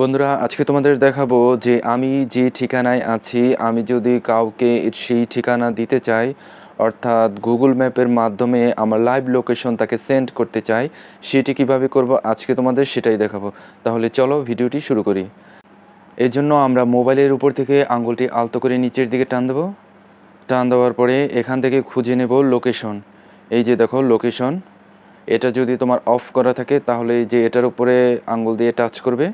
বন্ধুরা, আজকে তোমাদের দেখাবো যে আমি যে ঠিকানায় আছি, আমি যদি কাউকে সেই ঠিকানা দিতে চাই, অর্থাৎ গুগল ম্যাপের মাধ্যমে আমার লাইভ লোকেশন তাকে সেন্ড করতে চাই, সেটি কীভাবে করব আজকে তোমাদের সেটাই দেখাবো। তাহলে চলো ভিডিওটি শুরু করি। এর জন্য আমরা মোবাইলের উপর থেকে আঙ্গুলটি আলতো করে নিচের দিকে টান দেবো। টান দেওয়ার পরে এখান থেকে খুঁজে নেব লোকেশন এই যে দেখো লোকেশন এটা যদি তোমার অফ করা থাকে, তাহলে যে এটার উপরে আঙ্গুল দিয়ে টাচ করবে।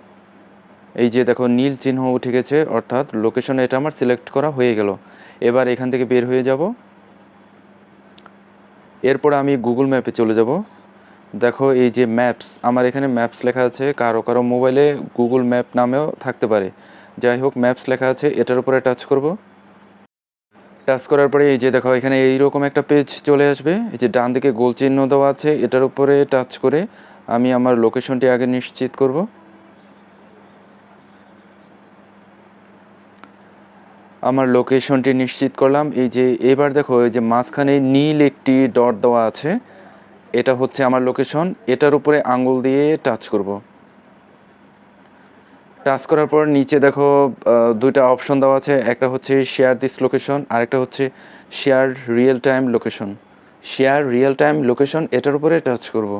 এই যে দেখো, নীল চিহ্ন উঠে গেছে, অর্থাৎ লোকেশন এটা আমার সিলেক্ট করা হয়ে গেল। এবার এখান থেকে বের হয়ে যাব। এরপর আমি গুগল ম্যাপে চলে যাব। দেখো, এই যে ম্যাপস আমার এখানে ম্যাপস লেখা আছে, কারও কারও মোবাইলে গুগল ম্যাপ নামেও থাকতে পারে। যাই হোক ম্যাপস লেখা আছে, এটার উপরে টাচ করব। টাচ করার পরে এই যে দেখো, এখানে এইরকম একটা পেজ চলে আসবে। এই যে ডান দিকে গোল চিহ্ন দেওয়া আছে, এটার উপরে টাচ করে আমি আমার লোকেশনটি আগে নিশ্চিত করব। আমার লোকেশনটি নিশ্চিত করলাম। এই যে, এবার দেখো, এই যে মাঝখানে নীল একটি ডট দেওয়া আছে। এটা হচ্ছে আমার লোকেশন এটার উপরে আঙ্গুল দিয়ে টাচ করব। টাচ করার পর নিচে দেখো দুইটা অপশন দেওয়া আছে। একটা হচ্ছে শেয়ার দিস লোকেশন আরেকটা হচ্ছে share real time location share real time location এটার উপরে টাচ করব।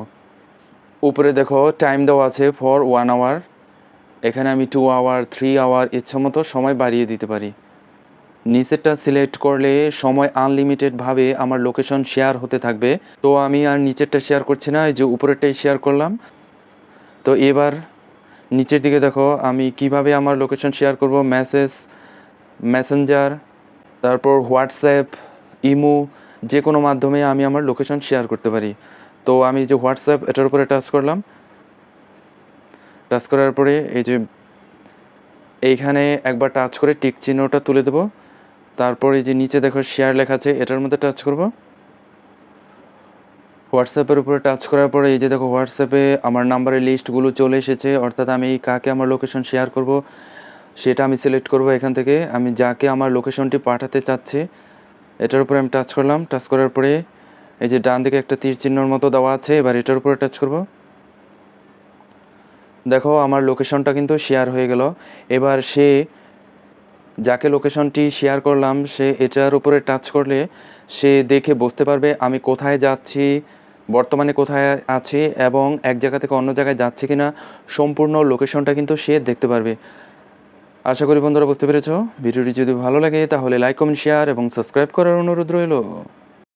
উপরে দেখো টাইম দেওয়া আছে ফর ওয়ান আওয়ার এখানে আমি টু আওয়ার থ্রি আওয়ার ইচ্ছা মতো সময় বাড়িয়ে দিতে পারি। নিচেরটা সিলেক্ট করলে সময় আনলিমিটেডভাবে আমার লোকেশন শেয়ার হতে থাকবে। তো আমি আর নিচেরটা শেয়ার করছি না, এই যে উপরেরটাই শেয়ার করলাম। তো এবার নিচের দিকে দেখো, আমি কীভাবে আমার লোকেশন শেয়ার করব? মেসেজ মেসেঞ্জার তারপর হোয়াটসঅ্যাপ ইমো যে কোনো মাধ্যমে আমি আমার লোকেশন শেয়ার করতে পারি। তো আমি যে হোয়াটসঅ্যাপ এটার উপরে টাচ করলাম। টাচ করার পরে এই যে, এইখানে একবার টাচ করে টিক চিহ্নটা তুলে দেবো। তারপরে যে নিচে দেখো শেয়ার লেখা আছে, এটার মধ্যে টাচ করব? হোয়াটসঅ্যাপের উপরে টাচ করার পরে এই যে দেখো হোয়াটসঅ্যাপে আমার নাম্বারের লিস্টগুলো চলে এসেছে, অর্থাৎ আমি কাকে আমার লোকেশন শেয়ার করব, সেটা আমি সিলেক্ট করব এখান থেকে। আমি যাকে আমার লোকেশনটি পাঠাতে চাচ্ছি, এটার উপরে আমি টাচ করলাম। টাচ করার পরে এই যে ডান দিকে একটা তীর চিহ্নর মতো দেওয়া আছে, এবার এটার উপরে টাচ করব। দেখো আমার লোকেশনটা কিন্তু শেয়ার হয়ে গেল। এবার সে যাকে লোকেশনটি শেয়ার করলাম, সে এটার উপরে টাচ করলে সে দেখে বুঝতে পারবে আমি কোথায় যাচ্ছি, বর্তমানে কোথায় আছি এবং এক জায়গা থেকে অন্য জায়গায় যাচ্ছি কিনা, সম্পূর্ণ লোকেশনটা কিন্তু সে দেখতে পারবে। আশা করি বন্ধুরা বুঝতে পেরেছ। ভিডিওটি যদি ভালো লাগে তাহলে লাইক কমেন্ট শেয়ার এবং সাবস্ক্রাইব করার অনুরোধ রইল।